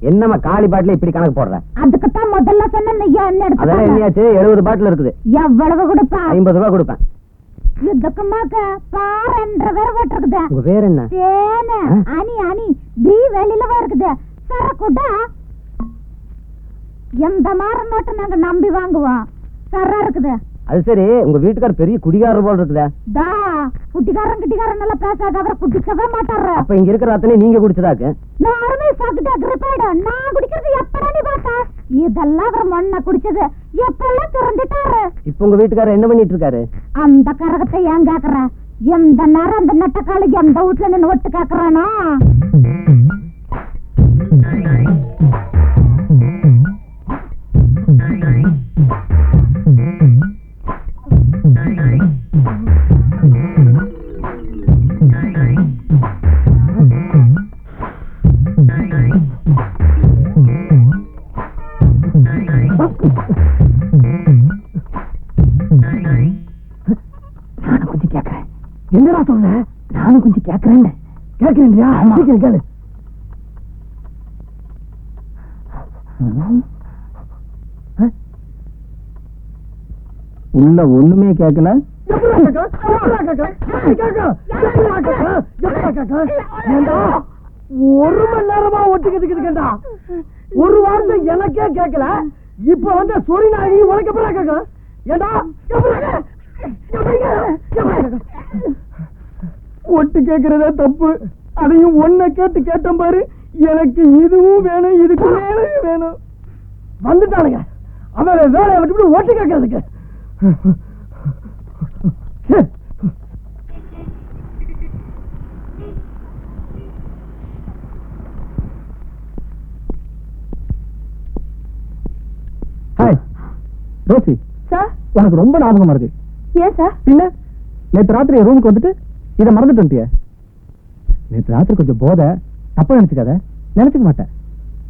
என்னம்மா காலி பாட்டில இப்படி கணக்கு போடுற? அதுக்குத்தான் முதல்ல சொன்ன என்ன அதெல்லாம் என்னையாச்சு எழுபது பாட்டில் இருக்குது. எவ்வளவு கொடுப்பா? ஐம்பது ரூபா கொடுப்பேன். இதுக்குமாக்க பார் என்ற வேற போட்டிருக்குது. உங்க பேர் என்ன? ஆ? அணி அணி பி வெளியில இருக்குது. சரக்குடா? எந்த மாதிரி நோட்டு நாங்க நம்பி வாங்குவோம்? சர இருக்குது. அது சரி உங்க வீட்டுக்கார் பெரிய குடிகாரர் போல் இருக்குதே. தா குட்டிக்காரன் கிட்டிக்காரன் நல்லா பேசாத அவரை குடிக்கவே மாட்டாரு அப்ப இங்க இருக்கிற அத்தனை நீங்க குடிச்சதாக்கு? நானுமே சாப்பிட்டு கிரிப்பைடு நான் குடிக்கிறது எப்படா நீ பார்த்தா? இதெல்லாம் அவர் மண்ண குடிச்சது. எப்பெல்லாம் திறந்துட்டாரு இப்ப உங்க வீட்டுக்காரர் என்ன பண்ணிட்டு இருக்காரு? அந்த கரகத்தை ஏன் கேக்குற? எந்த நேரம் அந்த நட்டக்காலு எந்த வீட்டுல நின்று ஒட்டு கேக்குறானோ? என்னடா சொன்ன நானும் கொஞ்சம் கேக்குறேன் கேக்குறேன்யா சீக்கிரம் கேளு. உள்ள ஒண்ணுமே கேட்கல ஒரு மணி நேரமா ஒட்டிக்கிட்டு இருக்கேன்டா ஒரு வார்த்தை எனக்கே கேட்கல இப்ப வந்து சொறி நாயி உனக்கு எப்படா கேட்கல ஏண்டா? ஒட்டு கேக்குறதே தப்பு. அதையும் ஒன்ன கேட்டு கேட்டேன் பாரு. எனக்கு இதுவும் வேணும் இதுக்கு மேலையும் வேணும். வந்துட்டானுங்க. அவன் வேலையை விட்டு ஒட்டு கேட்கறதுக்கு ரோசி. சார்? உனக்கு ரொம்ப ஞாபகம் வருது ஏன் சார்? பின்ன நேத்து ராத்திரி ரூமுக்கு வந்துட்டு இதை மறந்துட்டு நேத்து ராத்திரி கொஞ்சம் போதை தப்பா நினைச்சுக்காத. நினைச்சுக்க மாட்டேன்.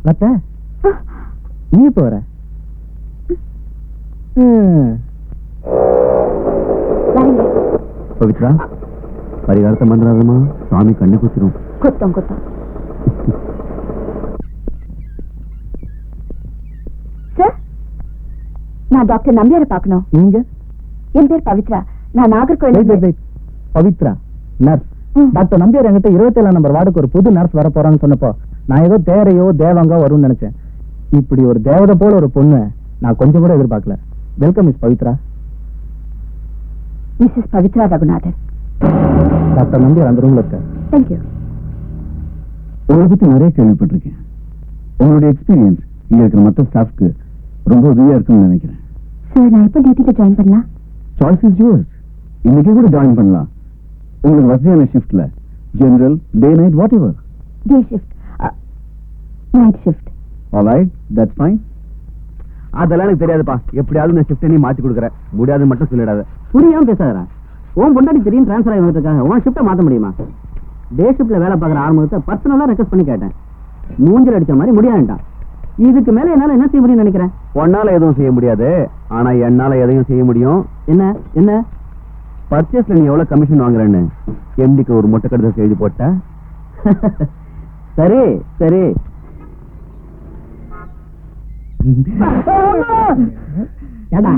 லத்த நீ இப்ப வர? பவித்ரா பரிகாரத்தை மந்திராதமா சுவாமி கண்ணு குத்திரும். குத்தம் குத்தம். நான் டாக்டர் நம்பியாரை பார்க்கணும். நீங்க? என் பேர் பவித்ரா. நான் நாகர்கோவில். பவித்ரா. நர்ஸ். டாக்டர் நம்பியார் என்கிட்ட இருபத்தேழாம் நம்பர் வார்டுக்கு ஒரு புது நர்ஸ் வர போறான்னு சொன்னப்போ நான் ஏதோ தேரையோ தேவங்கோ வரும்னு நினைச்சேன். இப்படி ஒரு தேவதை போல ஒரு பொண்ணு நான் கொஞ்சம் கூட எதிர்பார்க்கல. Welcome miss Pavithra Mrs Pavithra Raghunathan doctor Nambiar அந்த ரூம்ல இருக்க தேங்க்யூ உங்களை பத்தி நிறைய கேள்விப்பட்டிருக்கேன். உங்களுடைய எக்ஸ்பீரியன்ஸ் இங்க இருக்கிற மற்ற ஸ்டாஃப்க்கு ரொம்ப உதவியா இருக்கும்னு நினைக்கிறேன். சார் நான் எப்போ டியூட்டிக்கு ஜாயின் பண்ணலாம்? சாய்ஸ் இஸ் யூர்ஸ் இன்னைக்கு கூட ஜாயின் பண்ணலாம். உங்களுக்கு வசதியான ஷிஃப்ட்ல general day night whatever day shift night shift alright that's fine அதெல்லாம் எனக்கு தெரியாதுப்பா. எப்படியாவது நான் ஷிஃப்ட் நீ மாத்தி கொடுக்குறேன். முடியாதுன்னு மட்டும் சொல்லிடாத. புரியாம பேசாதடா. உன் பொண்டாட்டி தெரியும் ட்ரான்ஸ்ஃபர் ஆகி வந்துருக்காங்க உன் ஷிஃப்ட்டை மாத்த முடியுமா? டே ஷிஃப்ட்ல வேலை பார்க்குற ஆரம்பத்தை பர்சனலா ரெக்வஸ்ட் பண்ணி கேட்டேன். மூஞ்சில் அடிச்ச மாதிரி முடியாதுட்டான் இதுக்கு மேல என்னால என்ன செய்ய முடியும்னு நினைக்கிறேன் உன்னால எதுவும் செய்ய முடியாது. ஆனா என்னால எதையும் செய்ய முடியும். என்ன? என்ன? பர்ச்சேஸ்ல நீ எவ்வளவு கமிஷன் வாங்குறேன்னு எம்டிக்கு ஒரு மொட்டை கடிதம் எழுதி போட்ட? சரி சரி. ஏடா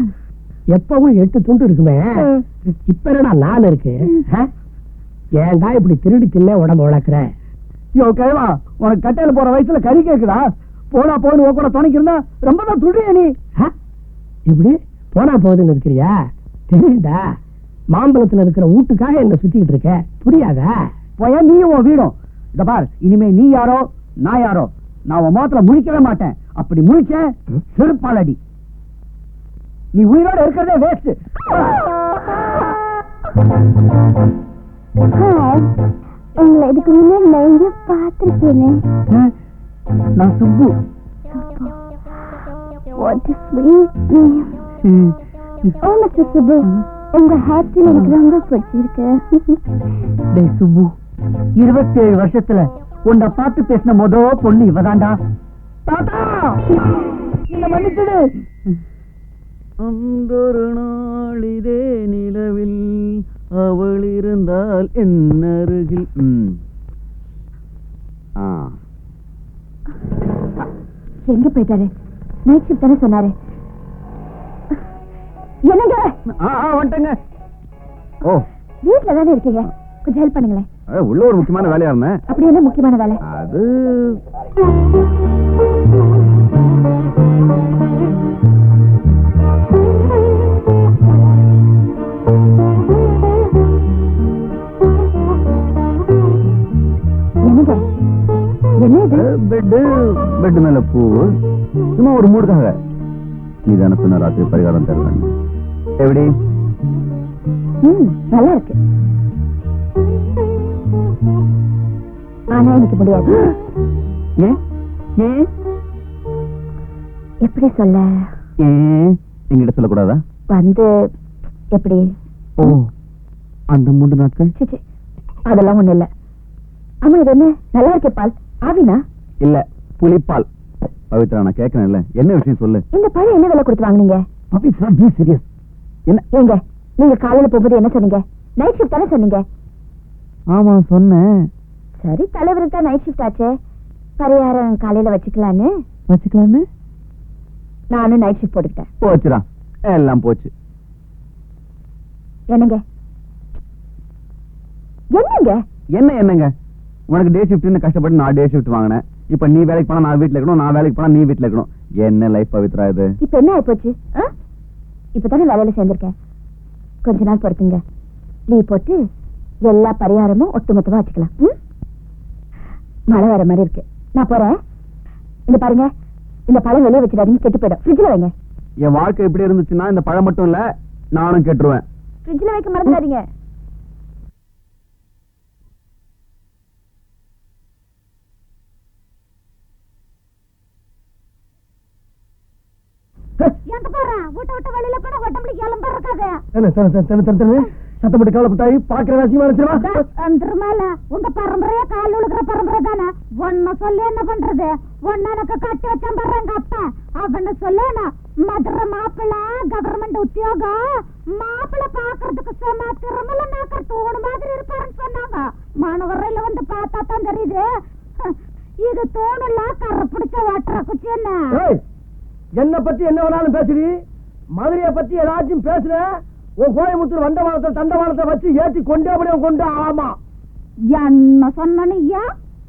எப்பவும் எட்டு துண்டு இருக்குமே. இப்ப என்னடா நாலு இருக்கு? ஏன்டா இப்படி திருடி தின்ன உடம்பு வளர்க்குற? யோ கேவா உனக்கு கட்டையில போற வயசுல கறி கேக்குதா போனா போன்னு உன் கூட துணைக்கு இருந்தா ரொம்ப தான் துடிய நீ? இப்படி போனா போகுதுன்னு இருக்கிறியா? தெரியுதா? மாம்பழத்துல இருக்கிற வீட்டுக்காக என்ன சுத்திக்கிட்டு இருக்க? புரியாதா? போயா நீயும் உன் வீடும். இத பார் இனிமே நீ யாரோ நான் யாரோ? நான் உன் முகத்துல முழிக்கவே மாட்டேன். அப்படி முழிச்சேன் செருப்பாலடி. நீ உயிரோட இருக்கிறதே வேஸ்ட் உங்களை இதுக்கு முன்னாடி நான் எங்கேயோ பார்த்துருக்கேனே. நான் Subbu. What a sweet name. Oh, Mr. Subbu, உங்க ஹேர் ஸ்டைல் எனக்கு ரொம்ப பிடிச்சிருக்கு. டேய் சுப்பு இருபத்தேழு வருஷத்துல உன்னை பார்த்து பேசின மொத பொண்ணு இவதாண்டா தாத்தா! என்ன மன்னிச்சிடு. அன்றொரு நாள் இதே நிலவில் அவள் இருந்தால் என் அருகில். ம். ஆ. எங்க போயிட்டாரு? நைட் ஷிஃப்ட் தானே சொன்னாரு. என்னங்க? வந்துட்டேங்க ஓ. வீட்ல தானே இருக்கீங்க? கொஞ்சம் ஹெல்ப் பண்ணுங்களேன். உள்ள ஒரு முக்கியமான வேலையா இருந்தேன் அப்படி என்ன முக்கியமான வேலை? அது பெட்டு பெட் மேல பூ. சும்மா ஒரு மூடுக்காக. நீ தானே சொன்ன ராத்திரி பரிகாரம் தருவேன் எப்படி? ம் நல்லா இருக்கு ஆனா எனக்கு முடியாது. ஏன் ஏன் எப்படி சொல்ல? ஏன் எங்கிட்ட சொல்லக்கூடாதா? வந்து எப்படி? ஓ அந்த மூன்று நாட்கள்? சிச்சி அதெல்லாம் ஒண்ணு இல்ல. ஆமா இது என்ன? நல்லா இருக்கே பால். ஆவினா? இல்ல புலிப்பால் பவித்ரா நான் கேட்கறேன்ல என்ன விஷயம் சொல்லு? இந்த பழம் என்ன விலை கொடுத்து வாங்குனீங்க? பவித்ரா பி சீரியஸ் என்ன? நீங்க காலையில போகும்போது என்ன சொன்னீங்க? நைட் ஷிஃப்ட் தானே சொன்னீங்க? ஆமா சொன்னேன். சரி தலைவருக்கு தான் நைட் ஷிஃப்ட் ஆச்சே. பரிகாரம் காலையில வச்சுக்கலான்னு. வச்சுக்கலான்னு? நானும் நைட் ஷிஃப்ட் போட்டுக்கிட்டேன். போச்சுடா. எல்லாம் போச்சு. என்னங்க? என்னங்க? என்ன என்னங்க? உனக்கு டே ஷிஃப்ட்னு கஷ்டப்பட்டு நான் டே ஷிஃப்ட் வாங்கினேன். இப்ப நீ வேலைக்கு போனா நான் வீட்ல இருக்கணும் நான் வேலைக்கு போனா நீ வீட்ல இருக்கணும். என்ன லைஃப் பவித்ரா இது? இப்ப என்ன ஆயிப்போச்சு? ஆ? இப்பதானே வேலையில சேர்ந்திருக்கேன். கொஞ்ச நாள் பொறுத்தீங்க. லீவ் போட்டு எல்லா பரிகாரமும் ஒட்டுமொத்தமா வச்சுக்கலாம்? மழை வர மாதிரி இருக்கு. நான் போறேன். இந்த பாருங்க. இந்த பழம் வெளியே வச்சிடாதீங்க கெட்டு போயிடும். ஃப்ரிட்ஜ்ல வைங்க. என் வாழ்க்கை எப்படி இருந்துச்சுன்னா இந்த பழம் மட்டும் இல்ல நானும் கெட்டுருவேன். ஃப்ரிட்ஜ்ல வைக்க மறந்துடாதீங்க எங்க போற வீட்டை விட்டு வெளியில போன உடம்புல எலும்பு இருக்காது. கவலைப்பட்டாய் பாக்குற ராசியமா நினைச்சிருவா உங்க பரம்பரையே கால் உழுகிற பரம்பரை தானே? ஒன்ன சொல்லி என்ன பண்றது? ஒன்னு எனக்கு கட்டி வச்சான் பாரு எங்க அப்பா அவன சொல்லேனா மதுரை மாப்பிள்ள கவர்மெண்ட் உத்தியோகம். மாப்பிள்ள பாக்குறதுக்கு சொன்னா திருமல நாக்கர் தூணு மாதிரி இருப்பாருன்னு சொன்னாங்க. மாணவரையில வந்து பார்த்தா தான் தெரியுது. இது தூணுல கரை பிடிச்ச வாட்டுற குச்சி என்ன? என்ன பத்தி என்ன வேணாலும் பேசுறி மதுரைய பத்தி ஏதாச்சும் பேசுற உன் கோயம்புத்தூர் வண்டவாளத்தை தண்டவாளத்தை வச்சு ஏத்தி கொண்டே அப்படியே கொண்டு ஆமா. என்ன சொன்னியா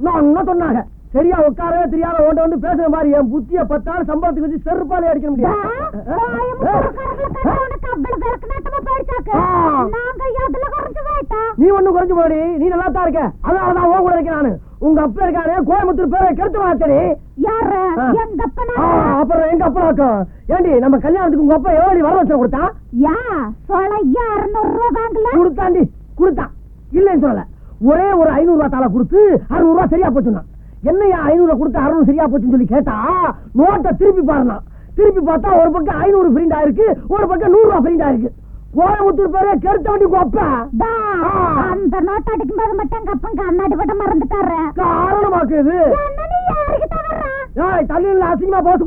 நான் என்ன சொன்னாங்க? சரியா உட்காரவே தெரியாத ஓட்ட வந்து பேசுற மாதிரி என் புத்திய பத்தாள் சம்பளத்துக்கு வச்சு செருப்பாலே அடிக்க முடியாது. நீ ஒண்ணும் குறைஞ்சு போடி நீ நல்லா தான் இருக்க. அதனாலதான் உன் கூட இருக்கேன் நானு. உங்க அப்பா இருக்காரு கோயம்புத்தூர் பேரை கெடுத்து வாச்சடி அப்புறம் எங்க அப்பா இருக்கும் ஏண்டி நம்ம கல்யாணத்துக்கு உங்க அப்பா எவ்வளவு வரதட்சணை கொடுத்தா? கொடுத்தாண்டி கொடுத்தான். இல்லைன்னு சொல்லல. ஒரே ஒரு ஐநூறு ரூபாய் தாளை கொடுத்து அறுநூறு ரூபாய் சரியா போச்சுன்னா என்னையா ஐநூறு கொடுத்து அறுநூறு சரியா போச்சுன்னு சொல்லி கேட்டா நோட்டை திருப்பி பாருனா திருப்பி பார்த்தா ஒரு பக்கம் ஐநூறு பிரிண்ட் ஆயிருக்கு ஒரு பக்கம் நூறு ரூபாய் பிரிண்ட் ஆயிருக்கு. கோயம்புத்தூர் பேரே கெடுத்த வண்டி கொப்ப. அந்த நோட் அடிக்கும் போது மட்டும் எங்க அப்பன் கண்ணாடி பட்டம் மறந்துட்டாரு தவறா? ஏய் தண்ணியில் அசிங்கமா போட்டு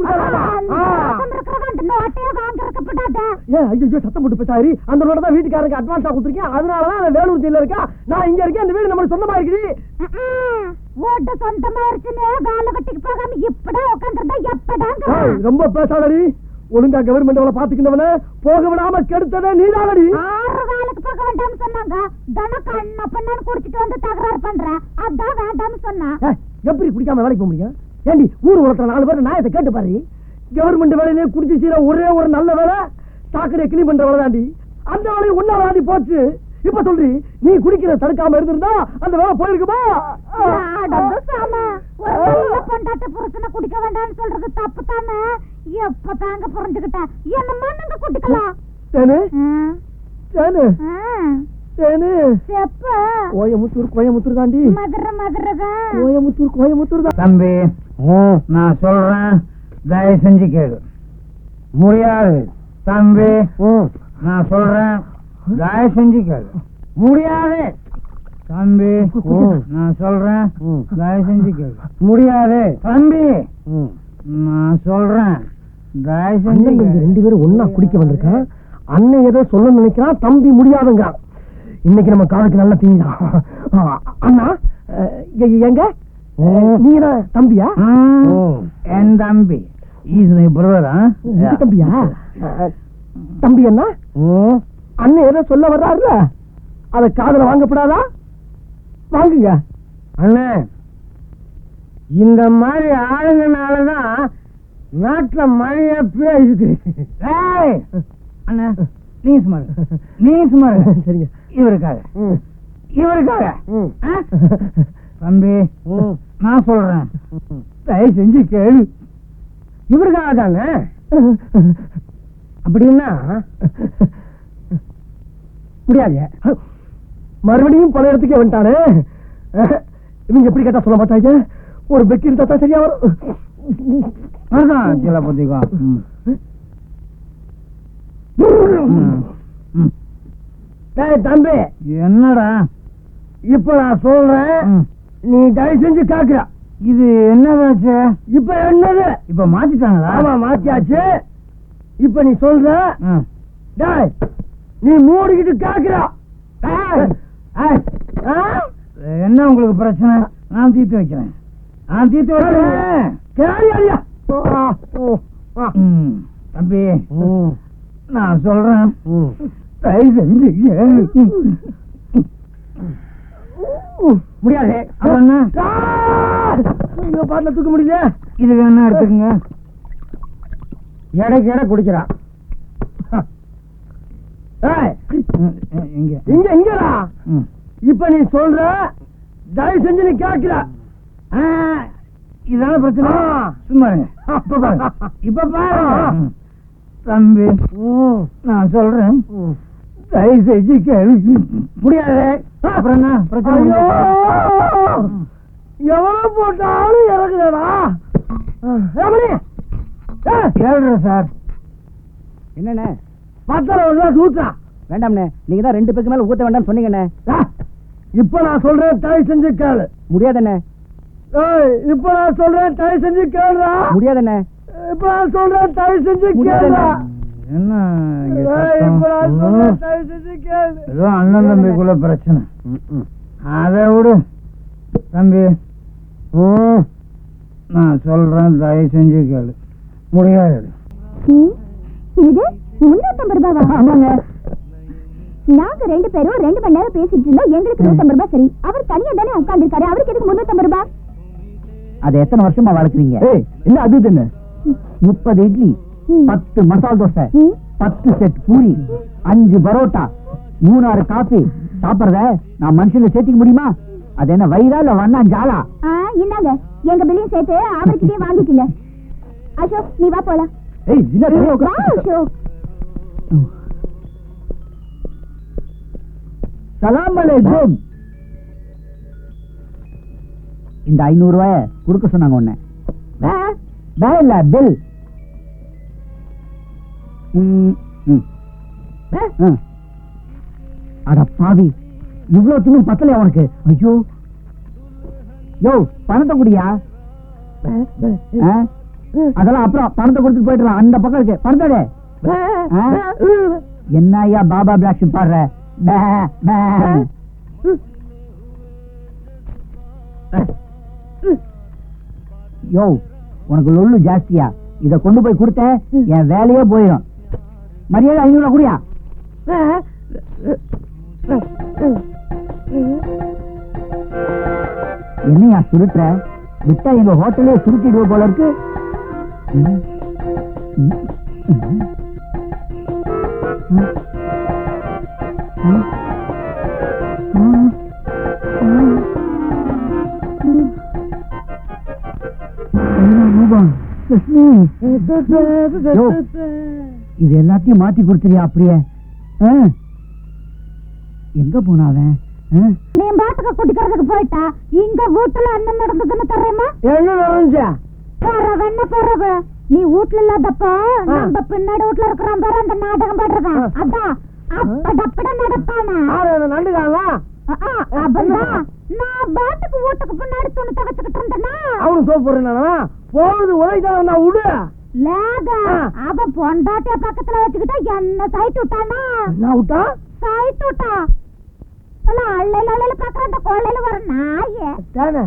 சத்தம் போட்டு பேசாரி அந்த நோட தான் வீட்டுக்காரருக்கு அட்வான்ஸா கொடுத்துருக்கேன். அதனாலதான் வேலூர் ஜெயில இருக்கா. நான் இங்க இருக்கேன் இந்த வீடு நம்மளுக்கு சொந்தமா இருக்குது. ஓட்ட சொந்தமா இருக்குன்னு வேலை வெட்டிக்கு போகாம இப்படா உட்காந்துருந்தா எப்படாங்க ஏய், ரொம்ப பேசாதடி. ஒழுங்கா கவர்மெண்ட் அவளை பாத்துக்கிட்டவன போக விடாம கெடுத்ததே நீதானடி. ஆறு வேலைக்கு போக வேண்டாம்னு சொன்னாங்க. தனக்கு அண்ணா குடிச்சிட்டு வந்து தகராறு பண்றேன் அதான் வேண்டாம்னு சொன்னா. எப்படி குடிக்காம வேலைக்கு போக முடியும்? ஏண்டி ஊர் உலகத்துல நாலு பேர் நாயத்தை கேட்டு பாரு. கவர்மெண்ட் வேலையிலே குடிச்சு செய்யற ஒரே ஒரு நல்ல வேலை சாக்கடையை கிளீன் பண்ற வேலை தாண்டி அந்த வேலையை ஒன்னா வாடி போச்சு. இப்ப சொல்றி நீ குடிக்கிறத தடுக்காம இருந்திருந்தா அந்த வேலை போயிருக்குமா? பொண்டாட்டி புருஷனை குடிக்க வேண்டாம்னு சொல்றது தப்பு தானே? எப்ப தாங்க புரிஞ்சுக்கிட்டேன் என்ன மண்ணுங்க குடிக்கலாம்? கோயமுத்தூர் கோயமுத்தூர் தாண்டி. மதுரை மதுரை தான். கோயமுத்தூர் கோயமுத்தூர் தான். தம்பி நான் சொல்றேன் தயவு செஞ்சு கேளு. முடியாது. தம்பி நான் சொல்றேன் தயவு செஞ்சு கேளு. முடியாது. தம்பி நான் சொல்றேன். தயவு செஞ்சு கேளு. முடியாது. தம்பி நான் சொல்றேன். தயவு செஞ்சு. ரெண்டு பேரும் ஒன்னா குடிக்க வந்திருக்கான் அண்ணன் ஏதோ சொல்ல நினைக்கிறான் தம்பி முடியாதுங்கிறான். இன்னைக்கு நம்ம காலுக்கு நல்ல தீங்கான் அண்ணா எங்க? நீங்க தம்பியா? என் தம்பி. இஸ் மை பிரதர் தம்பியா? தம்பி என்ன அண்ணன் ஏதோ சொல்ல வர்றாருல? அத காதுல வாங்கப்படாதா? வாங்குங்க. அண்ணே இந்த மாதிரி ஆளுங்கனாலதான் நாட்டுல மழையா ஏய் அண்ணா நீங்க இருங்க. நீங்க இருங்க. சரிங்க. இவருக்காக. இவருக்காக? தம்பி நான் சொல்றேன். தயவு செஞ்சு கேளு. இவருக்காக தானே? அப்படின்னா முடியாது. மறுபடியும் பல இடத்துக்கே வந்துட்டானே. இவங்க எப்படி கேட்டா சொல்ல மாட்டாங்க? ஒரு பெக்கி இருந்தா தான் சரியா வரும். டேய் தம்பி. என்னடா? இப்ப நான் சொல்றேன். நீ தயவு செஞ்சு காக்குற. இது என்னதாச்சு? இப்ப என்னது? இப்ப மாத்திட்டாங்களா? ஆமா மாத்தியாச்சு. இப்ப நீ சொல்ற. டேய் நீ மூடிக்கிட்டு காக்குற? என்ன உங்களுக்கு பிரச்சனை? நான் தீர்த்து வைக்கிறேன். நான் தீர்த்து வைக்கிறேன். தம்பி நான் சொல்றேன். தயவு செஞ்சு. முடியாது. பாட்டில தூக்க முடியல. இது வேணா எடுத்துக்கங்க. எடைக்கு எடை குடிக்கிறான் இங்க. இங்க இங்கடா. இப்ப நீ சொல்ற தயவு செஞ்சு நீ கேட்கிற. இதான பிரச்சனை. சும்மா இப்ப பாருங்க இப்ப. தம்பி நான் சொல்றேன். தயவு செஞ்சு கேளு. முடியாது. அப்புறம் என்ன? பிரச்சனை. எவ்வளவு போட்டாலும் இறங்குதடா கேளுறேன் சார். என்னண்ணே? பத்தல ஒரு கிளாஸ் ஊத்துறா. வேண்டாம்ண்ணே நீங்க தான் ரெண்டு பேருக்கு மேல ஊத்த வேண்டாம்னு சொன்னீங்கண்ணே. இப்ப நான் சொல்றேன் தயவு செஞ்சு கேளு. முடியாதண்ணே. ஏய், இப்ப நான் சொல்றேன் தயவு செஞ்சு கேளுடா. முடியாதண்ணே. இப்ப நான் சொல்றேன் தயவு செஞ்சு முடியாது. கேளுடா. என்ன அண்ணன் தம்பிக்குள்ள பிரச்சனை. அதை விடு. தம்பி ம், நான் சொல்றேன் தயவு செஞ்சு கேளு. முடியாது. இது? முன்னூத்தம்பது ரூபாவா? ஆமாங்க. நாங்க ரெண்டு பேரும் ரெண்டு மணி நேரம் பேசிட்டு இருந்தோம். எங்களுக்கு நூத்தம்பது ரூபாய் சரி. அவர் தனியா தானே உட்கார்ந்துருக்காரு. அவருக்கு எதுக்கு முன்னூத்தம்பது ரூபாய்? அதை எத்தனை வருஷமா வளர்க்குறீங்க? என்ன அது என்ன? முப்பது இட்லி பத்து மசால் தோசை. பத்து செட் பூரி அஞ்சு பரோட்டா மூணாறு காபி. சாப்பிடுறத நான் மனுஷன்ல சேர்த்திக்க முடியுமா? அது என்ன வயிறா இல்ல வண்ணா ஜாலா? இந்தாங்க. எங்க பில்லையும் சேர்த்து அவர்கிட்டயே வாங்கிக்கங்க. அசோக் நீ வா போலாம். ஏய் உட்கார். அசோக். சலாம் அலைக்கும். இந்த ஐநூறு ரூபாய கொடுக்க சொன்னாங்க உன்ன. இல்ல பில். அட பாவி இவ்வளவு துணும் பத்தலையா உனக்கு? ஐயோ. யோ பணத்தை குடியா? அதெல்லாம் அப்புறம் பணத்தை கொடுத்துட்டு போயிடலாம் அந்த பக்கம் இருக்கு. பணத்தோட என்ன ஐயா பாபா பிளாக்ஷன் பாடுற? யோ உனக்கு லொல்லு ஜாஸ்தியா. இத கொண்டு போய் கொடுத்த என் வேலையே போயிடும். மரியாதை ஐநூறு குடியா? என்னையா சுருட்டுற? விட்டா எங்க ஹோட்டலே சுருட்டிடுவ போல இருக்கு. இது எல்லாத்தையும் மாத்தி கொடுத்துறியா அப்படியே? எங்க போனா அவன்? ஆ? நீ பாட்டுக்கு குடிக்கிறதுக்கு போயிட்டா? இங்க வீட்டுல அண்ணன் நடந்ததுன்னு தர்றேமா என்ன பரவ நீ வீட்டுல இல்லாதப்ப நம்ம பின்னாடி வீட்டுல இருக்கிறோம் பாரு அந்த நாடகம் பாடுறவன். அதான் அப்படப்பட நடப்பானா? ஆறு என்ன நண்டுக்காங்களா அப்பதான் நான் பாட்டுக்கு வீட்டுக்கு பின்னாடி துணி துவைச்சுக்கிட்டு இருந்தேனா? அவனு சோப்பு போடுறானா போகுது உதைக்காத நான் விடு. லேக ஆ. அவன் பொண்டாட்டிய பக்கத்துல வச்சுக்கிட்டா என்ன சைட் விட்டானா? நான் விட்டா? சைட் விட்டா. அள்ளையில அள்ளையில பாக்குற அந்த கொள்ளையில வர நாயே. தானே.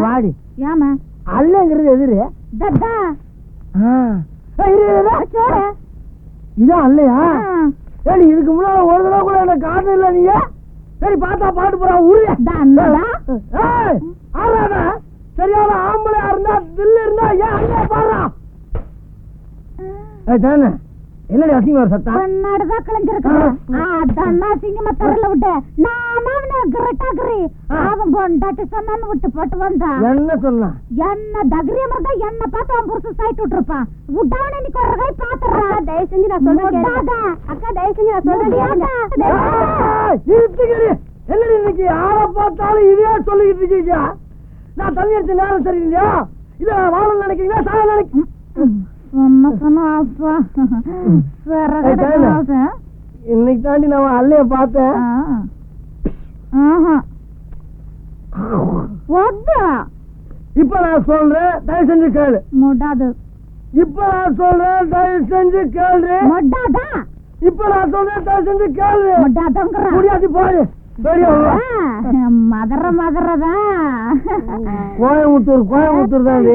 வாடி. ஏமா அல்லங்கிறது எதிரு. தத்தா. இதான் அல்லையா. சரி இதுக்கு முன்னால ஒரு தடவை கூட என்ன காட்டு இல்ல நீங்க? சரி பார்த்தா பாட்டு போறா ஆறாடா சரியான ஆம்பளையா இருந்தா தில்லு இருந்தா ஏன் அங்கே பாடுறா? ஏய் தானே? என்னடி அசிங்கமா ஒரு சத்தம்? கண்ணாடிதான் கிழிஞ்சிருக்கு அதான் அசிங்கமா தரல விட்டு நான் அவனை கிரட்டாக்குறி அவன் பொண்டாட்டி சொன்னான்னு விட்டு போட்டு வந்தான். என்ன சொன்னா என்ன தகிரியம் இருந்தா என்ன பார்த்து அவன் புருஷன் சைட் விட்டுருப்பான். விட்டாவன இன்னைக்கு ஒரு கை பாத்துறான் தயவு செஞ்சு நான் சொல்றேன் அக்கா தயவு செஞ்சு நான் சொல்றேன் இன்னைக்கு பார்த்தாலும் இதே சொல்லிக்கிட்டு இருக்கீங்க? நான் தண்ணி அடிச்ச நேரம் சரியில்லையா? இல்ல நான் வாழ நினைக்கிறீங்களா? சாக நினைக்கிறீங்க இன்னைக்கு தாண்டி நான் அல்லைய பார்த்தேன் இப்ப நான் சொல்றேன் தயவு செஞ்சு கேளு முடாது இப்ப நான் சொல்றேன் தயவு செஞ்சு கேளு முடாதா இப்ப நான் சொல்றேன் தயவு செஞ்சு கேளு முடாதங்கிற முடியாது பெரிய மதற மதறதா கோயம்புத்தூர் கோயம்புத்தூர் தான்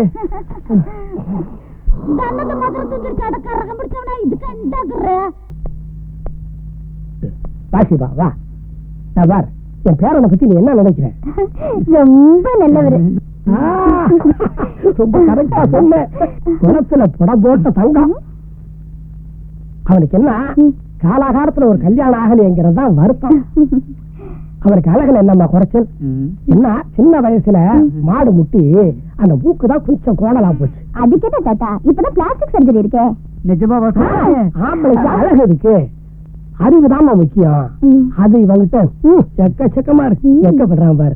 வா நான் பார் என் பேரனை பத்தி நீ என்ன நினைக்கிறேன் ரொம்ப நல்லவரு. ஆ, ரொம்ப கரெக்டா சொன்ன. குளத்துல புடம் போட்ட தங்கம். அவனுக்கு என்ன? காலாகாலத்துல ஒரு கல்யாணம் ஆகலைங்கிறது தான் வருத்தம். அவனுக்கு அழகுல என்னம்மா குறைச்சல்? என்ன சின்ன வயசுல மாடு முட்டி அந்த மூக்கு தான் கொஞ்சம் கோணலா போச்சு. அதுக்கே தாத்தா இப்பதான் பிளாஸ்டிக் சர்ஜரி இருக்கே. நிஜமா ஆம்பளைக்கு அழகு இருக்கு. அறிவுதான் முக்கியம். அது இவங்கிட்ட எக்கச்சக்கமா இருக்கு. எக்கப்படுறான் பாரு.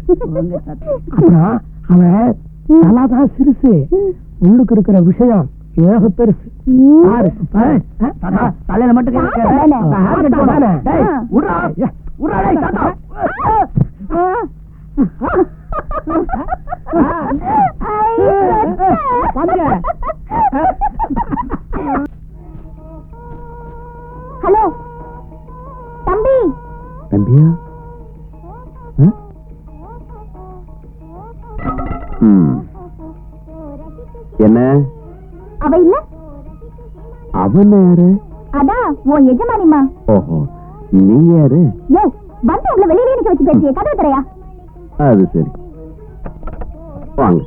அப்புறம் அவன் தலாதான் சிறுசு. உள்ளுக்கு இருக்கிற விஷயம் ஏக பெருசு? தலையில மட்டும் ஹலோ. தம்பி. தம்பியா. என்ன? அவ இல்ல? அவன் யாரு? அதான் உன் எஜமானிமா ஓஹோ. நீ யாரு யோ வந்து உங்களை வெளியில நிக்க வச்சு பேசிய கதவு தரையா அது சரி. வாங்க.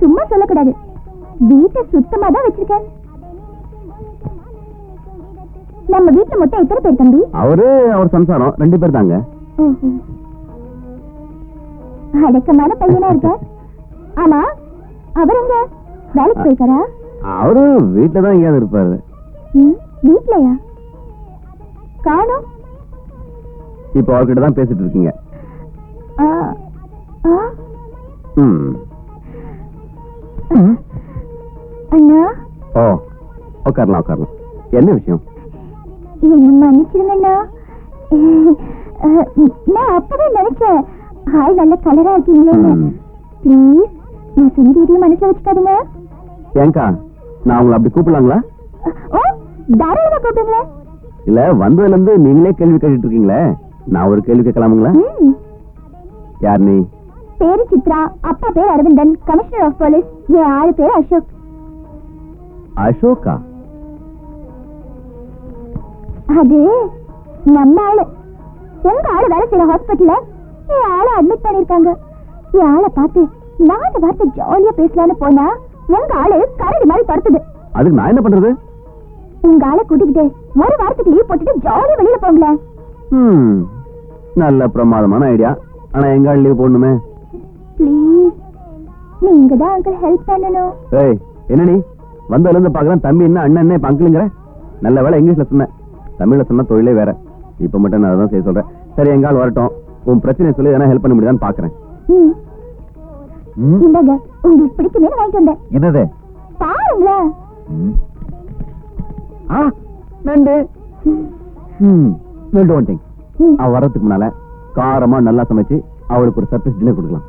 சும்மா சொல்லக்கூடாது. வீட்டை சுத்தமா தான் வச்சிருக்கேன் நம்ம வீட்டுல மொத்தம் எத்தனை பேர் தம்பி? அவரு அவர் சம்சாரம். ரெண்டு பேர் தாங்க. அடக்கமான பையனா இருக்க. ஆமா அவர் எங்க? வேலைக்கு போயிருக்காரா? அவரு வீட்டுல தான் எங்கேயாவது இருப்பாரு. வீட்லயா? காணோம். இப்போ அவர்கிட்ட தான் பேசிட்டு இருக்கீங்க. அண்ணா? ஓ உட்காரலாம் உட்காரலாம். என்ன விஷயம்? என்ன மன்னிச்சிருங்கண்ணா. நான் அப்பதான் நினைச்சேன். ஆள் நல்ல கலரா இருக்கீங்களேன்னு. ம். ப்ளீஸ் நான் சொந்த இதையும் மனசுல வச்சுக்காதீங்க. ஏங்கா நான் உங்களை அப்படி கூப்பிடலாங்களா? தாராளமா கூப்பிடுங்களேன் இல்ல வந்ததுல இருந்து நீங்களே கேள்வி கேட்டுட்டு இருக்கீங்களே? நான் ஒரு கேள்வி கேட்கலாமுங்களா? யார் நீ? பேரு சித்ரா அப்பா பேர் அரவிந்தன் கமிஷனர் ஆஃப் போலீஸ் என் ஆளு பேர் அசோக். அசோகா அது நம்ம ஆளு. உங்க ஆளு வேலை செய்யற ஹாஸ்பிட்டல்ல என் ஆளை அட்மிட் பண்ணிருக்காங்க என் ஆளை பார்த்து நாலு வார்த்தை ஜாலியா பேசலான்னு போனா உங்க ஆளு கரடி மாதிரி துரத்துது அதுக்கு நான் என்ன பண்றது? உங்க ஆளை கூட்டிக்கிட்டு ஒரு வாரத்துக்கு லீவ் போட்டுட்டு ஜாலியா வெளியில போங்களேன் நல்ல பிரமாதமான ஐடியா ஆனா எங்க லீவ் போடணுமே? ப்ளீஸ் நீங்க தான் அங்கிள் ஹெல்ப் பண்ணணும். ஏய் என்ன நீ? வந்ததுல இருந்து பாக்குறேன் தம்பி என்ன அண்ணன் என்ன இப்ப அங்கிளுங்கிற நல்ல வேலை இங்கிலீஷ்ல சொன்னேன் தமிழ்ல சொன்னா தொழிலே வேற. இப்ப மட்டும் நான் அதான் செய்ய சொல்றேன். சரி எங்கால் வரட்டும். உன் பிரச்சனை சொல்லி எதனா ஹெல்ப் பண்ண முடியுதான்னு பாக்குறேன் இந்தாங்க உங்களுக்கு பிடிக்குமே வாங்கிட்டு வந்தேன். என்னது? பாருங்களேன். நண்டு. ஒன் அவ வர்றதுக்கு முன்னால காரமா நல்லா சமைச்சு அவளுக்கு ஒரு சர்ப்ரைஸ் டின்னர் கொடுக்கலாம்.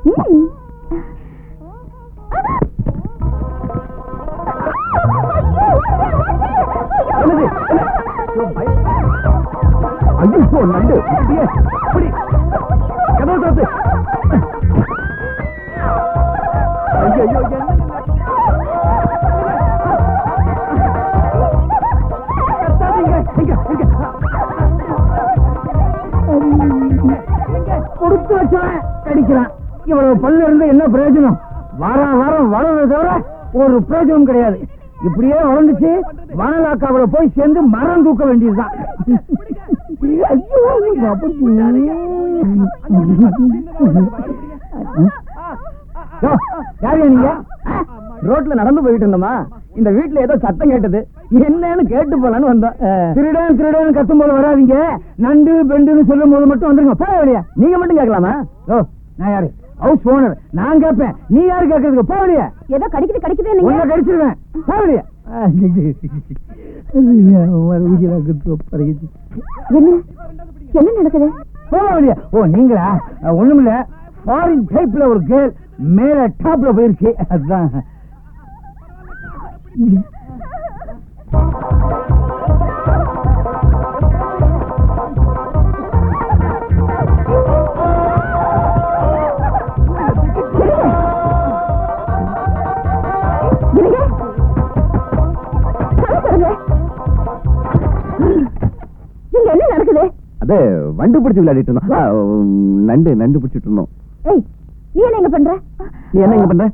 ஐயோ நண்டு. கதவு ஐயோ. அடிக்கிறான். இவ்வளவு பல்லு இருந்து என்ன பிரயோஜனம்? வாரம் வாரம் வளர்றத தவிர ஒரு பிரயோஜனம் கிடையாது. இப்படியே வளர்ந்துச்சு வனலாக்காவில போய் சேர்ந்து மரம் தூக்க வேண்டியதுதான். யாரு நீங்க ரோட்ல நடந்து போயிட்டு இருந்தோமா? இந்த வீட்டுல ஏதோ சத்தம் கேட்டது. என்னன்னு கேட்டு போலான்னு வந்தோம். திருடன் திருடன் கத்தும் போது வராதீங்க. நண்டு பெண்டுன்னு சொல்லும் போது மட்டும் வந்துருங்க. போக வெளியே. நீங்க மட்டும் கேட்கலாமா? ஓ நான் யாரு? ஹவுஸ் ஓனர் நான் கேட்பேன் நீ யாரு கேட்கறதுக்கு? போக வெளியே ஏதோ கடிக்குது கடிக்குது நீங்க கடிச்சிருவேன். போக வெளியே என்ன? என்ன நடக்குது? போக வெளியே ஓ நீங்களா? ஒண்ணுமில்ல. ஃபாரின் டைப்ல ஒரு கேர்ள் மேல டாப்ல போயிருக்கு. அதுதான் இங்க என்ன நடக்குது? அது வண்டு பிடிச்சு விளையாடிட்டு இருந்தோம். நண்டு நண்டு பிடிச்சிட்டு இருந்தோம். ஏய் நீ என்ன இங்க பண்ற? நீ என்ன இங்க பண்ற?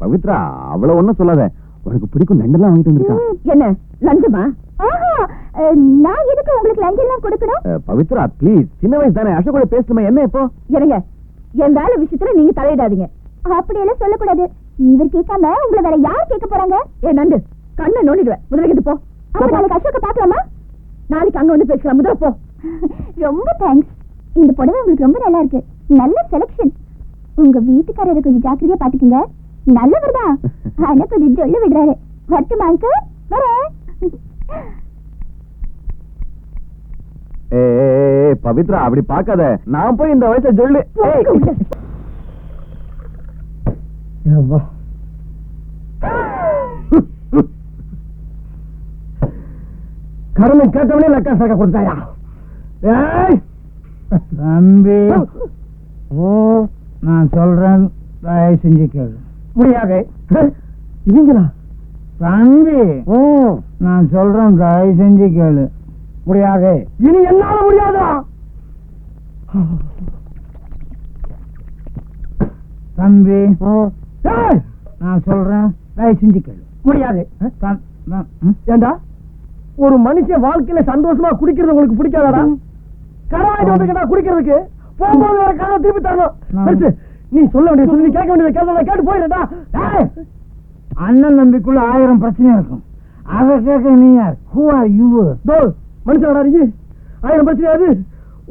பவித்ரா அவ்வளவு ஒண்ணும் சொல்லாத. உனக்கு பிடிக்கும் நண்டெல்லாம் வாங்கிட்டு வந்திருக்கான். என்ன லஞ்சமா? நான் எதுக்கு உங்களுக்கு லஞ்சம் எல்லாம் கொடுக்கணும்? பவித்ரா ப்ளீஸ் சின்ன வயசு தானே அசோகோட பேசுமே என்ன இப்போ? என்னங்க என் வேலை விஷயத்துல நீங்க தலையிடாதீங்க. அப்படியெல்லாம் சொல்லக்கூடாது. இவர் கேட்காம உங்களை வேற யார் கேட்க போறாங்க? ஏ நண்டு கண்ணை நோண்டிடுவேன். முதல்ல இது போ. அப்ப நாளைக்கு அசோக்க பாக்கலாமா நாளைக்கு அங்க வந்து பேசலாம். முதல்ல போ. ரொம்ப தேங்க்ஸ் இந்த புடவை உங்களுக்கு ரொம்ப நல்லா இருக்கு. நல்ல செலக்ஷன் உங்க வீட்டுக்காரரை கொஞ்சம் ஜாக்கிரதையா பாத்துக்கங்க நல்லவர் தான் ஆனா கொஞ்சம் ஜொல்ல விடுறாரு. வரட்டுமா அங்கிள் வரேன் ஏ பவித்ரா அப்படி பார்க்காத. நான் போய் இந்த வயசுல சொல்லு ஏய். கருணை கேட்டவனே லக்கா சக கொடுத்தாயா? தம்பி நான் சொல்றேன் தயவு செஞ்சு கேளு. முடியாது. இவங்களா? தம்பி நான் சொல்றேன் தயவு செஞ்சு கேளு. முடியாது. இனி என்னால முடியாதா? தம்பி ஏய், நான் சொல்றேன் தயவு செஞ்சு கேளு. முடியாது? ஏண்டா? ஒரு மனுஷன் வாழ்க்கையில சந்தோஷமா குடிக்கிறது உங்களுக்கு பிடிக்காதாடா? கடை வாங்கிட்டு வந்துருக்கா குடிக்கிறதுக்கு போகும்போது வேற கடை திருப்பி தரணும். நீ சொல்ல வேண்டியது சொல்லி நீ கேட்க வேண்டியது கேட்க கேட்டு போயிடா ஏய், அண்ணன் தம்பிக்குள்ள ஆயிரம் பிரச்சனை இருக்கும். அதை கேட்க நீ யார்? ஹூ ஆர் யூ தோ மனுஷனடா நீ. ஆயிரம் பிரச்சனை அது.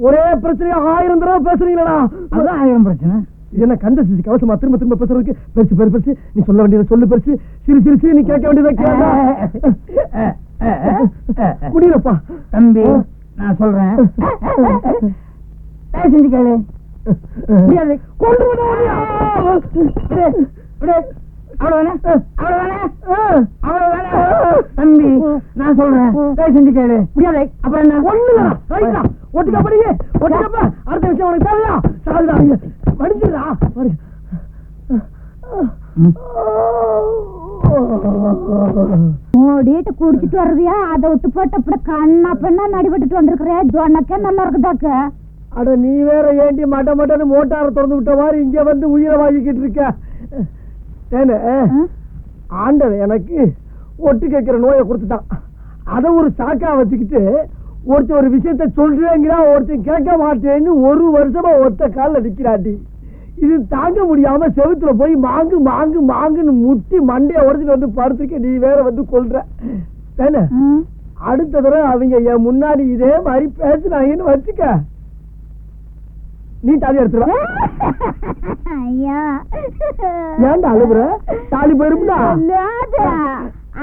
ஒரே பிரச்சனையா ஆயிரம் தடவை பேசுறீங்களா அதான் ஆயிரம் பிரச்சனை. என்ன கண்ட சிசி கவசமா திரும்ப திரும்ப பேசுறதுக்கு? பெருசு பெரு பெருசு. நீ சொல்ல வேண்டியதை சொல்லு பெருசு. சிறு சிறு நீ கேட்க வேண்டியதை கேட்க முடியலப்பா தம்பி நான் சொல்றேன். தயவு செஞ்சு கேளு. முடியாது. கொண்டு தம்பி நான் சொல்றேன். செஞ்சு கேளு. முடியாது. அப்புறம் என்ன? ரைட்டா ஒட்டுக்கா படிங்க. ஒட்டுக்கப்பா அடுத்த விஷயம் உனக்கு தேவையா சாகுதா? படிச்சிடா ஓடிட்டு குடிச்சிட்டு வருவியா அதை விட்டு போட்டு அப்படி கண்ணா பெண்ணா நடிபட்டுட்டு வந்திருக்கிறேன் ஜொன்னக்கே நல்லா இருக்குதாக்க அட நீ வேற ஏண்டி மட்ட மட்டன்னு மோட்டார திறந்து விட்ட மாதிரி இங்க வந்து உயிரை வாங்கிக்கிட்டு இருக்க? ஏன்னு ஆண்டவன் எனக்கு ஒட்டு கேட்கிற நோயை கொடுத்துட்டான். அதை ஒரு சாக்கா வச்சுக்கிட்டு ஒருத்தன் ஒரு விஷயத்த சொல்றேங்கிறான் ஒருத்தன் கேட்க மாட்டேன்னு ஒரு வருஷமா ஒத்த காலில் நிக்கிறாட்டி இது தாங்க முடியாம செவுத்துல போய் மாங்கு மாங்கு மாங்குன்னு முட்டி மண்டைய உடச்சிட்டு வந்து படுத்துக்க நீ வேற வந்து கொல்ற. தானே அடுத்த தடவை அவங்க என் முன்னாடி இதே மாதிரி பேசுனாங்கன்னு வச்சுக்க. நீ தாலி எடுத்துருவ. ஏன்டா அழுகுற? தாலி போயிருந்தா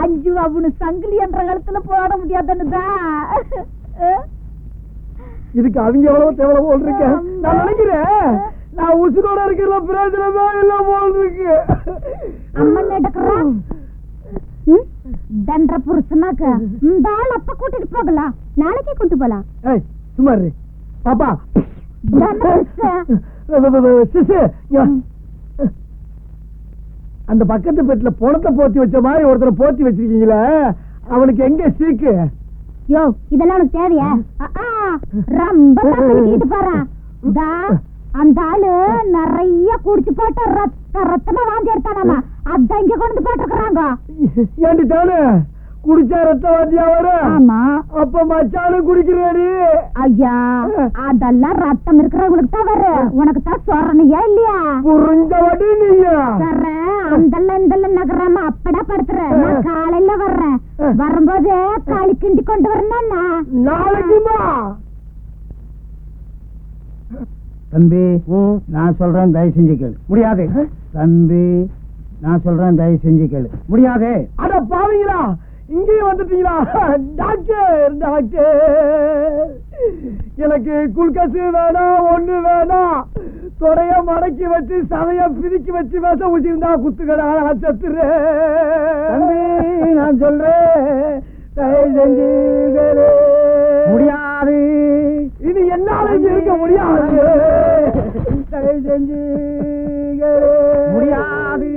அஞ்சு அவனு சங்கிலி என்ற காலத்துல போட முடியாதுன்னுதான் இதுக்கு அவங்க எவ்வளவு தேவலை போல் இருக்க. நான் நினைக்கிறேன். நான் உசுரோட இருக்கிற பிரயோஜனமே இல்ல போல் இருக்கு அம்மன் எடுக்கிறான் தண்ட புருஷனாக்க இந்த ஆள் அப்ப கூட்டிட்டு போகலாம். நாளைக்கே கூட்டு போலாம். ஏய் சும்மா இரு. பாப்பா. அந்த பக்கத்து பெட்ல பணத்தை போத்தி வச்ச மாதிரி ஒருத்தரை போத்தி வச்சிருக்கீங்களே அவனுக்கு எங்க சீக்கு? யோ. இதெல்லாம் உனக்கு தேவையா? ரொம்ப பாரு அந்த ஆளு நிறைய குடிச்சு போட்டு ரத்த ரத்தமா வாந்தி எடுத்தானாமா. அதான் இங்க கொண்டு போட்டுருக்காங்க ஏண்டி தானே? குடிச்சா ரத்தம் வாந்தியா வரும்? ஆமா. அப்ப மச்சானும் குடிக்கிறாடி. ஐயா அதெல்லாம் ரத்தம் இருக்கிறவங்களுக்கு தான் வரும். உனக்கு தான் சொரணையா இல்லையா? புரிஞ்ச வடி நீயா? வர்ற அந்தல்ல இந்தல்ல நகராம அப்படா படுத்துற. நான் காலையில வர்றேன். வரும்போது களி கிண்டி கொண்டு வரணும் நாளைக்குமா? தம்பி நான் சொல்றேன் தயவு செஞ்சு கேளு. முடியாது. தம்பி நான் சொல்றேன் தயவு செஞ்சு கேளு. முடியாது. அட பாவீங்களா! இங்கேயும் வந்துட்டீங்களா? Doctor doctor. எனக்கு குல்கசு வேணாம் ஒண்ணு வேணாம். தொடைய மடக்கி வச்சு சதைய பிரிக்கி வச்சு விஷ ஊசிருந்தா குத்துக்கடா தம்பி நான் சொல்றேன். தயவு செஞ்சு முடியாது. இனி என்னால இருக்க முடியாது. தயவு செஞ்சு முடியாது.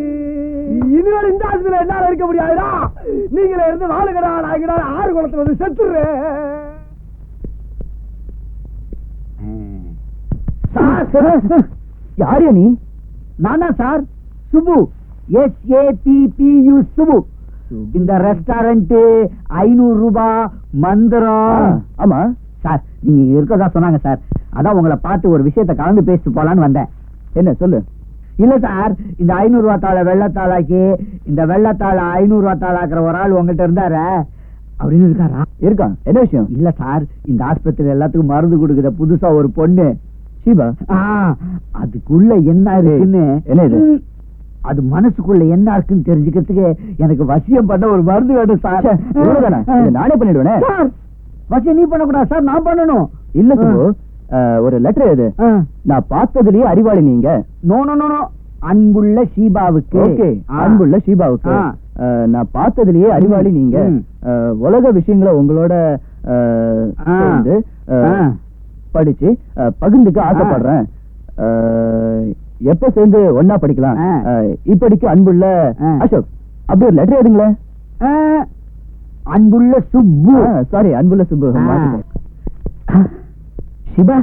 இனிமேல் இந்த ஆஸ்பத்திரியில என்னால இருக்க முடியாதுடா. நீங்களே இருந்து வாழுங்கடா நாய்கடா ஆறு குளத்துல வந்து செத்துறேன் யாரு நீ நானா sir. Subu S A B U Subu இந்த ரெஸ்டாரண்ட் ஐநூறு ரூபாய் மந்திரம். ஆமா. சார் நீங்க இருக்கதா சொன்னாங்க சார். அதான் உங்களை பார்த்து ஒரு விஷயத்தை கலந்து பேசிட்டு போலான்னு வந்தேன். என்ன சொல்லு? இல்ல சார் இந்த ஐநூறு ரூபா தாளை வெள்ளத்தாளாக்கி இந்த வெள்ளத்தாளை ஐநூறு ரூபா தாளாக்குற ஒரு ஆள் உங்ககிட்ட இருந்தாரு? அப்படின்னு இருக்காரா? இருக்கான் என்ன விஷயம்? இல்ல சார் இந்த ஆஸ்பத்திரி எல்லாத்துக்கும் மருந்து கொடுக்குற புதுசா ஒரு பொண்ணு. சிவா அதுக்குள்ள என்ன இருக்குன்னு? என்ன இது? அது மனசுக்குள்ள என்ன இருக்குன்னு தெரிஞ்சுக்கிறதுக்கு எனக்கு வசியம் பண்ண ஒரு மருந்து வேணும் சார். நானே பண்ணிடுவேனே? வசியம் நீ பண்ணக்கூடாது சார் நான் பண்ணணும். இல்ல ஒரு லெட்டர் இது நான் பார்த்ததுலயே அறிவாளி நீங்க. நோ நோ நோ அன்புள்ள ஷீபாவுக்கு. அன்புள்ள ஷீபாவுக்கு. நான் பார்த்ததுலயே அறிவாளி நீங்க. உலக விஷயங்களை உங்களோட. படிச்சு பகிர்ந்துக்க ஆசைப்படுறேன். எப்ப சேர்ந்து ஒன்னா படிக்கலாம்? இப்படிக்கு அன்புள்ள. அசோக் அப்படி ஒரு லெட்டர் எழுதுங்களேன் அன்புள்ள சுப்பு. சாரி அன்புள்ள சுப்பு. சிவா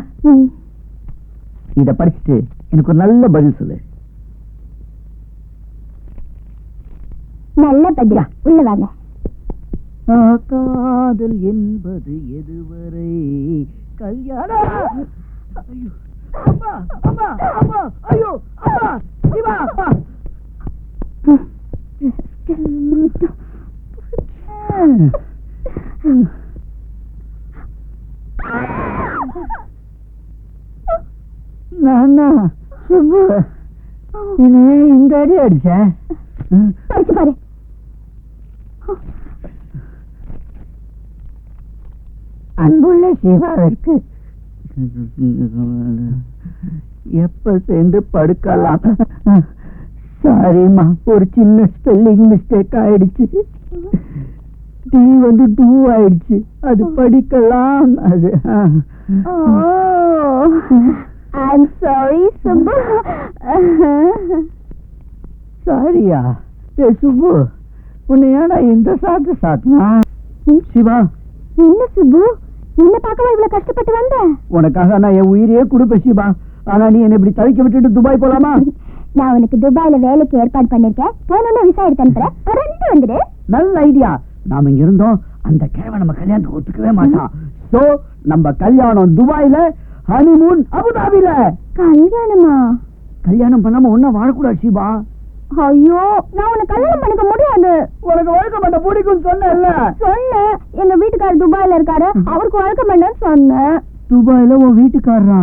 இத படிச்சுட்டு எனக்கு ஒரு நல்ல பதில் சொல்லு. நல்ல பதிலா? உள்ள வாங்க. காதல் என்பது எதுவரை கல்யாணம் அம்மா அம்மா அம்மா ஐயோ அம்மா சிவா நானா சுப்பு. ஏன் இந்த அடி அடிச்சேன் படிச்சு பாரு. அன்புள்ள சிவாவிற்கு எப்ப சேர்ந்து படுக்கலாம்? சாரிம்மா ஒரு சின்ன ஸ்பெல்லிங் மிஸ்டேக் ஆயிடுச்சு. டி வந்து டூ ஆயிடுச்சு அது படிக்கலாம் அது. I'm sorry Subbu. சாரியா. ஏ சுப்பு. உன்னை ஏடா இந்த சாத்து சாத்துனா? சிவா. என்ன சுப்பு? என்ன பார்க்கவா இவ்வளவு கஷ்டப்பட்டு வந்த? உனக்காக நான் என் உயிரையே கொடுப்பேன் சிவா. ஆனா நீ என்னை இப்படி தவிக்க விட்டுட்டு துபாய் போலாமா? நான் உனக்கு துபாயில வேலைக்கு ஏற்பாடு பண்ணிருக்கேன். போனோன்னு விசா எடுத்து அனுப்புறேன். பறந்து வந்துடு. நல்ல ஐடியா நாம இங்க இருந்தோம் அந்த கிழமை நம்ம கல்யாணத்துக்கு ஒத்துக்கவே மாட்டான். சோ நம்ம கல்யாணம் துபாயில ஹனிமூன் அபுதாபில. கல்யாணமா? கல்யாணம் பண்ணாம ஒன்னும் வாழக்கூடாது சிவா ஐயோ நான் உன்னை கல்யாணம் பண்ணிக்க முடியாது. உனக்கு வழக்க மாட்ட பிடிக்கும் சொன்னேன்ல. சொன்னேன். எங்க வீட்டுக்காரர் துபாயில இருக்காரு. அவருக்கு வழக்க மாட்டேன்னு சொன்னேன். துபாயில உன் வீட்டுக்காரரா.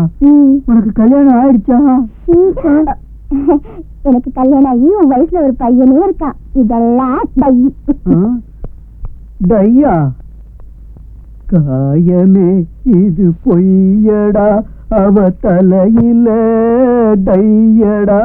உனக்கு கல்யாணம் ஆயிடுச்சா. எனக்கு கல்யாணம் ஆகி உன் வயசுல ஒரு பையனே இருக்கான். இதெல்லாம் ஆ? டையா காயமே இது பொய்யடா அவ தலையில டையடா